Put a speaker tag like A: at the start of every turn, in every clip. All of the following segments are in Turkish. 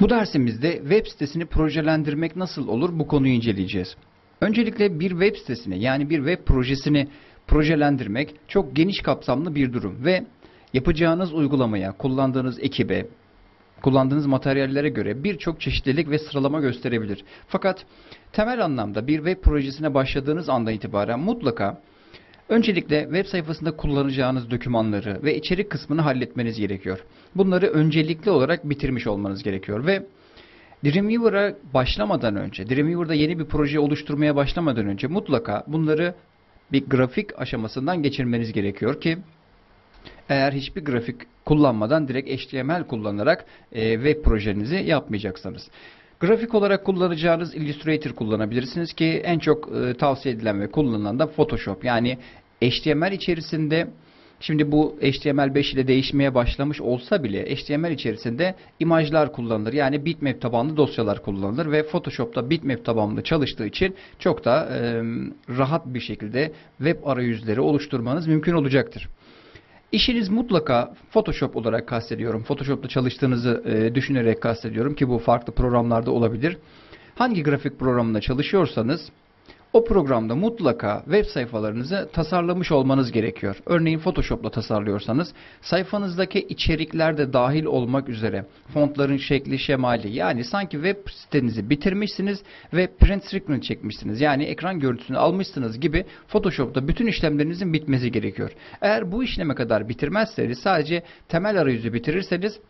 A: Bu dersimizde web sitesini projelendirmek nasıl olur bu konuyu inceleyeceğiz. Öncelikle bir web sitesini yani bir web projesini projelendirmek çok geniş kapsamlı bir durum ve yapacağınız uygulamaya, kullandığınız ekibe, kullandığınız materyallere göre birçok çeşitlilik ve sıralama gösterebilir. Fakat temel anlamda bir web projesine başladığınız andan itibaren mutlaka Öncelikle web sayfasında kullanacağınız dokümanları ve içerik kısmını halletmeniz gerekiyor. Bunları öncelikli olarak bitirmiş olmanız gerekiyor ve Dreamweaver'a başlamadan önce, Dreamweaver'da yeni bir proje oluşturmaya başlamadan önce mutlaka bunları bir grafik aşamasından geçirmeniz gerekiyor ki eğer hiçbir grafik kullanmadan direkt HTML kullanarak e, web projenizi yapmayacaksanız. Grafik olarak kullanacağınız Illustrator kullanabilirsiniz ki en çok e, tavsiye edilen ve kullanılan da Photoshop. Yani HTML içerisinde Şimdi bu HTML5 ile değişmeye başlamış olsa bile HTML içerisinde imajlar kullanılır. Yani bitmap tabanlı dosyalar kullanılır ve Photoshop'ta bitmap tabanlı çalıştığı için çok da e, rahat bir şekilde web arayüzleri oluşturmanız mümkün olacaktır. İşiniz mutlaka Photoshop olarak kastediyorum. Photoshop'ta çalıştığınızı e, düşünerek kastediyorum ki bu farklı programlarda olabilir. Hangi grafik programında çalışıyorsanız o programda mutlaka web sayfalarınızı tasarlamış olmanız gerekiyor. Örneğin Photoshop'la tasarlıyorsanız sayfanızdaki içerikler de dahil olmak üzere fontların şekli, şemali yani sanki web sitenizi bitirmişsiniz ve print screen çekmişsiniz. Yani ekran görüntüsünü almışsınız gibi Photoshop'ta bütün işlemlerinizin bitmesi gerekiyor. Eğer bu işleme kadar bitirmezseniz sadece temel arayüzü bitirirseniz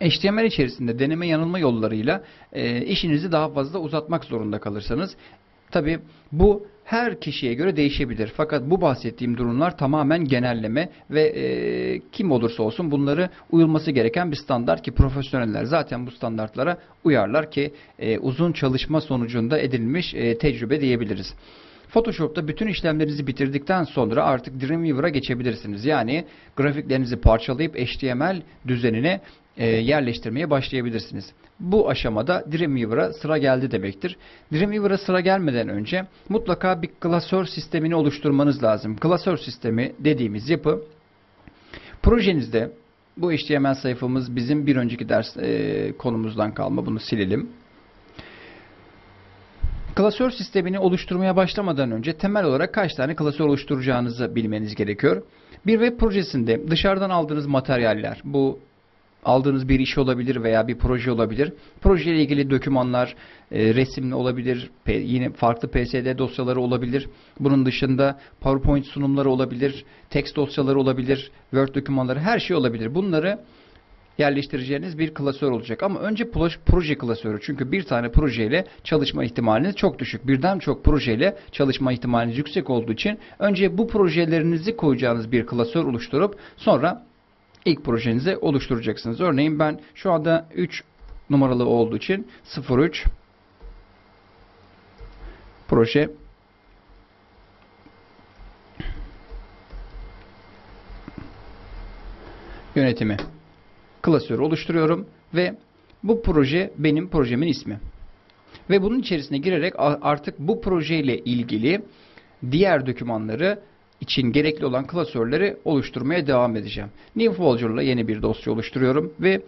A: HTML içerisinde deneme yanılma yollarıyla e, işinizi daha fazla uzatmak zorunda kalırsanız Tabi bu her kişiye göre değişebilir. Fakat bu bahsettiğim durumlar tamamen genelleme ve e, kim olursa olsun bunları uyulması gereken bir standart ki profesyoneller zaten bu standartlara uyarlar ki e, uzun çalışma sonucunda edilmiş e, tecrübe diyebiliriz. Photoshop'ta bütün işlemlerinizi bitirdikten sonra artık Dreamweaver'a geçebilirsiniz. Yani grafiklerinizi parçalayıp HTML düzenine yerleştirmeye başlayabilirsiniz. Bu aşamada Dreamweaver'a sıra geldi demektir. Dreamweaver'a sıra gelmeden önce mutlaka bir klasör sistemini oluşturmanız lazım. Klasör sistemi dediğimiz yapı projenizde bu HTML sayfamız bizim bir önceki ders e, konumuzdan kalma. Bunu silelim. Klasör sistemini oluşturmaya başlamadan önce temel olarak kaç tane klasör oluşturacağınızı bilmeniz gerekiyor. Bir web projesinde dışarıdan aldığınız materyaller, bu aldığınız bir iş olabilir veya bir proje olabilir. Proje ile ilgili dokümanlar, e, resimli olabilir, yine farklı PSD dosyaları olabilir. Bunun dışında PowerPoint sunumları olabilir, text dosyaları olabilir, Word dokümanları her şey olabilir. Bunları yerleştireceğiniz bir klasör olacak. Ama önce proje klasörü. Çünkü bir tane projeyle çalışma ihtimaliniz çok düşük. Birden çok projeyle çalışma ihtimaliniz yüksek olduğu için önce bu projelerinizi koyacağınız bir klasör oluşturup sonra ilk projenizi oluşturacaksınız. Örneğin ben şu anda 3 numaralı olduğu için 03 proje yönetimi klasörü oluşturuyorum ve bu proje benim projemin ismi. Ve bunun içerisine girerek artık bu projeyle ilgili diğer dokümanları için gerekli olan klasörleri oluşturmaya devam edeceğim. New Folder ile yeni bir dosya oluşturuyorum ve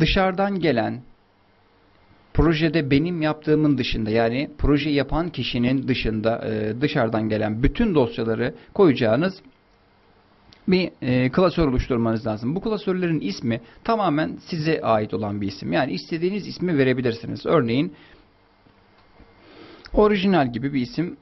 A: dışarıdan gelen projede benim yaptığımın dışında yani proje yapan kişinin dışında e, dışarıdan gelen bütün dosyaları koyacağınız bir e, klasör oluşturmanız lazım. Bu klasörlerin ismi tamamen size ait olan bir isim. Yani istediğiniz ismi verebilirsiniz. Örneğin orijinal gibi bir isim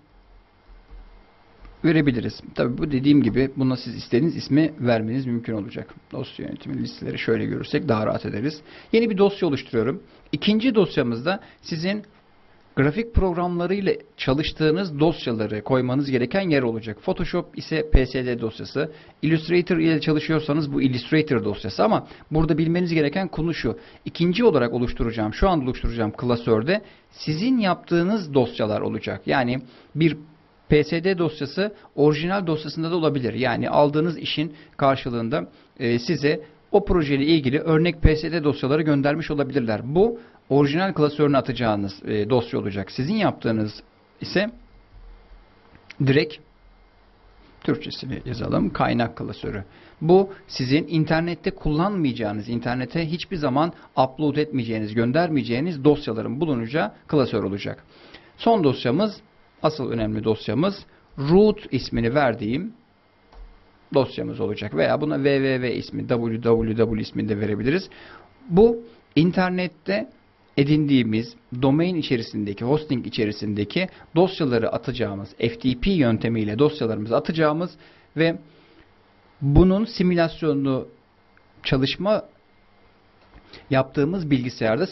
A: verebiliriz. Tabi bu dediğim gibi buna siz istediğiniz ismi vermeniz mümkün olacak. Dosya yönetimi listeleri şöyle görürsek daha rahat ederiz. Yeni bir dosya oluşturuyorum. İkinci dosyamızda sizin grafik programlarıyla çalıştığınız dosyaları koymanız gereken yer olacak. Photoshop ise PSD dosyası. Illustrator ile çalışıyorsanız bu Illustrator dosyası ama burada bilmeniz gereken konu şu. İkinci olarak oluşturacağım, şu an oluşturacağım klasörde sizin yaptığınız dosyalar olacak. Yani bir PSD dosyası orijinal dosyasında da olabilir. Yani aldığınız işin karşılığında e, size o projeyle ilgili örnek PSD dosyaları göndermiş olabilirler. Bu orijinal klasörüne atacağınız e, dosya olacak. Sizin yaptığınız ise direkt Türkçesini yazalım. Kaynak klasörü. Bu sizin internette kullanmayacağınız, internete hiçbir zaman upload etmeyeceğiniz, göndermeyeceğiniz dosyaların bulunacağı klasör olacak. Son dosyamız, asıl önemli dosyamız root ismini verdiğim dosyamız olacak. Veya buna www ismi, www ismini de verebiliriz. Bu internette edindiğimiz domain içerisindeki, hosting içerisindeki dosyaları atacağımız, FTP yöntemiyle dosyalarımızı atacağımız ve bunun simülasyonunu çalışma yaptığımız bilgisayarda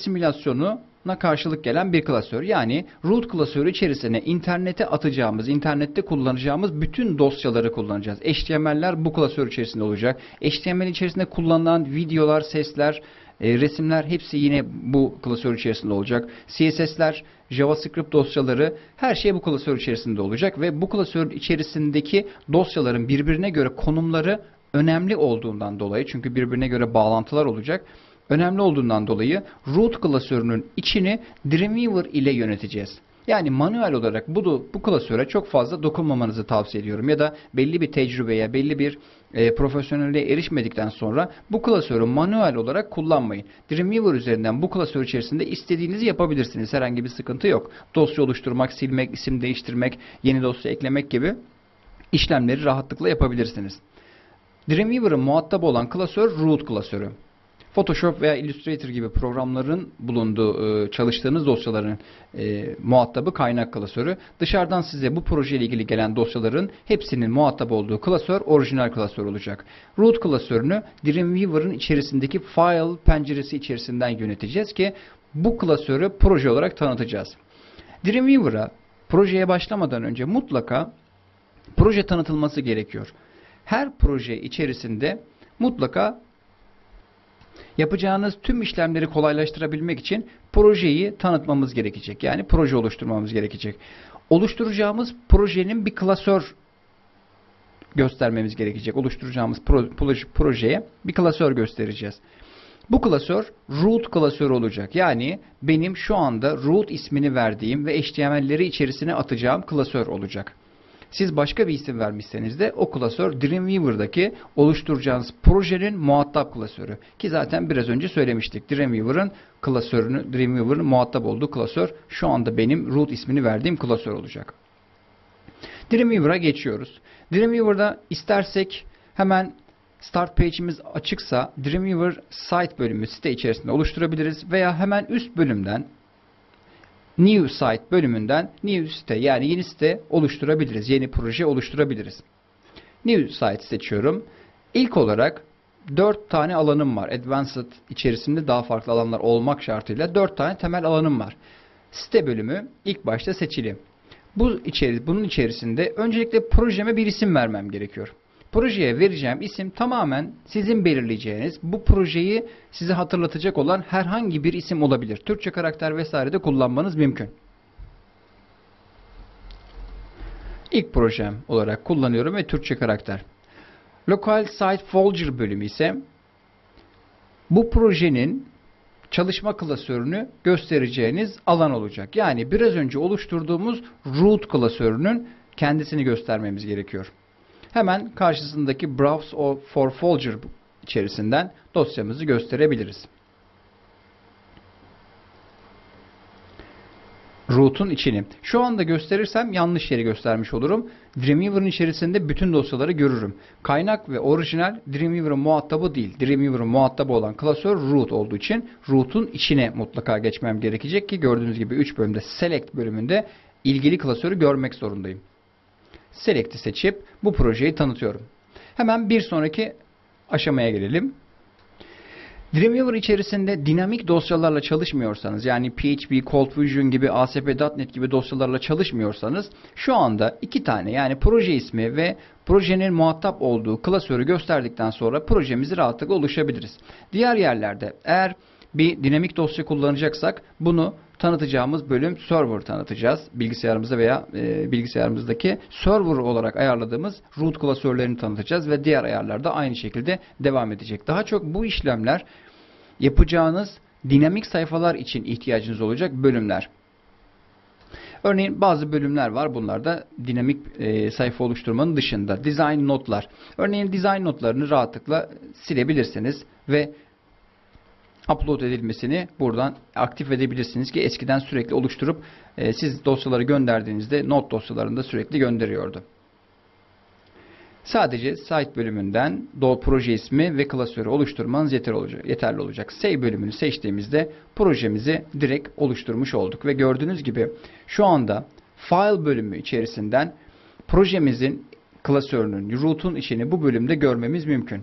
A: simülasyonuna karşılık gelen bir klasör. Yani root klasörü içerisine internete atacağımız, internette kullanacağımız bütün dosyaları kullanacağız. HTML'ler bu klasör içerisinde olacak. HTML içerisinde kullanılan videolar, sesler, e, resimler hepsi yine bu klasör içerisinde olacak. CSS'ler, JavaScript dosyaları her şey bu klasör içerisinde olacak ve bu klasör içerisindeki dosyaların birbirine göre konumları önemli olduğundan dolayı çünkü birbirine göre bağlantılar olacak. Önemli olduğundan dolayı root klasörünün içini Dreamweaver ile yöneteceğiz. Yani manuel olarak bu, bu klasöre çok fazla dokunmamanızı tavsiye ediyorum. Ya da belli bir tecrübeye, belli bir e, profesyonelliğe erişmedikten sonra bu klasörü manuel olarak kullanmayın. Dreamweaver üzerinden bu klasör içerisinde istediğinizi yapabilirsiniz. Herhangi bir sıkıntı yok. Dosya oluşturmak, silmek, isim değiştirmek, yeni dosya eklemek gibi işlemleri rahatlıkla yapabilirsiniz. Dreamweaver'ın muhatap olan klasör root klasörü. Photoshop veya Illustrator gibi programların bulunduğu e, çalıştığınız dosyaların e, muhatabı kaynak klasörü. Dışarıdan size bu proje ile ilgili gelen dosyaların hepsinin muhatap olduğu klasör orijinal klasör olacak. Root klasörünü Dreamweaver'ın içerisindeki file penceresi içerisinden yöneteceğiz ki bu klasörü proje olarak tanıtacağız. Dreamweaver'a projeye başlamadan önce mutlaka proje tanıtılması gerekiyor. Her proje içerisinde mutlaka yapacağınız tüm işlemleri kolaylaştırabilmek için projeyi tanıtmamız gerekecek. Yani proje oluşturmamız gerekecek. Oluşturacağımız projenin bir klasör göstermemiz gerekecek. Oluşturacağımız proje, projeye bir klasör göstereceğiz. Bu klasör root klasörü olacak. Yani benim şu anda root ismini verdiğim ve HTML'leri içerisine atacağım klasör olacak. Siz başka bir isim vermişseniz de o klasör Dreamweaver'daki oluşturacağınız projenin muhatap klasörü. Ki zaten biraz önce söylemiştik. Dreamweaver'ın klasörünü, Dreamweaver'ın muhatap olduğu klasör şu anda benim root ismini verdiğim klasör olacak. Dreamweaver'a geçiyoruz. Dreamweaver'da istersek hemen Start page'imiz açıksa Dreamweaver site bölümü site içerisinde oluşturabiliriz veya hemen üst bölümden New Site bölümünden New Site yani yeni site oluşturabiliriz. Yeni proje oluşturabiliriz. New Site seçiyorum. İlk olarak 4 tane alanım var. Advanced içerisinde daha farklı alanlar olmak şartıyla 4 tane temel alanım var. Site bölümü ilk başta seçili. Bu içeri, bunun içerisinde öncelikle projeme bir isim vermem gerekiyor. Projeye vereceğim isim tamamen sizin belirleyeceğiniz bu projeyi size hatırlatacak olan herhangi bir isim olabilir. Türkçe karakter vesaire de kullanmanız mümkün. İlk projem olarak kullanıyorum ve Türkçe karakter. Local Site Folder bölümü ise bu projenin çalışma klasörünü göstereceğiniz alan olacak. Yani biraz önce oluşturduğumuz root klasörünün kendisini göstermemiz gerekiyor. Hemen karşısındaki Browse for Folder içerisinden dosyamızı gösterebiliriz. root'un içini. Şu anda gösterirsem yanlış yeri göstermiş olurum. Dreamweaver'ın içerisinde bütün dosyaları görürüm. Kaynak ve orijinal Dreamweaver'ın muhatabı değil. Dreamweaver'ın muhatabı olan klasör root olduğu için root'un içine mutlaka geçmem gerekecek ki gördüğünüz gibi 3 bölümde select bölümünde ilgili klasörü görmek zorundayım. Select'i seçip bu projeyi tanıtıyorum. Hemen bir sonraki aşamaya gelelim. Dreamweaver içerisinde dinamik dosyalarla çalışmıyorsanız yani PHP, ColdFusion gibi, ASP.NET gibi dosyalarla çalışmıyorsanız şu anda iki tane yani proje ismi ve projenin muhatap olduğu klasörü gösterdikten sonra projemizi rahatlıkla oluşabiliriz. Diğer yerlerde eğer bir dinamik dosya kullanacaksak bunu tanıtacağımız bölüm server tanıtacağız. Bilgisayarımızda veya e, bilgisayarımızdaki server olarak ayarladığımız root klasörlerini tanıtacağız ve diğer ayarlarda aynı şekilde devam edecek. Daha çok bu işlemler yapacağınız dinamik sayfalar için ihtiyacınız olacak bölümler. Örneğin bazı bölümler var. Bunlar da dinamik e, sayfa oluşturmanın dışında. Design notlar. Örneğin design notlarını rahatlıkla silebilirsiniz ve upload edilmesini buradan aktif edebilirsiniz ki eskiden sürekli oluşturup e, siz dosyaları gönderdiğinizde not dosyalarında sürekli gönderiyordu. Sadece site bölümünden do proje ismi ve klasörü oluşturmanız yeter olacak, yeterli olacak. Save bölümünü seçtiğimizde projemizi direkt oluşturmuş olduk ve gördüğünüz gibi şu anda file bölümü içerisinden projemizin klasörünün, root'un içini bu bölümde görmemiz mümkün.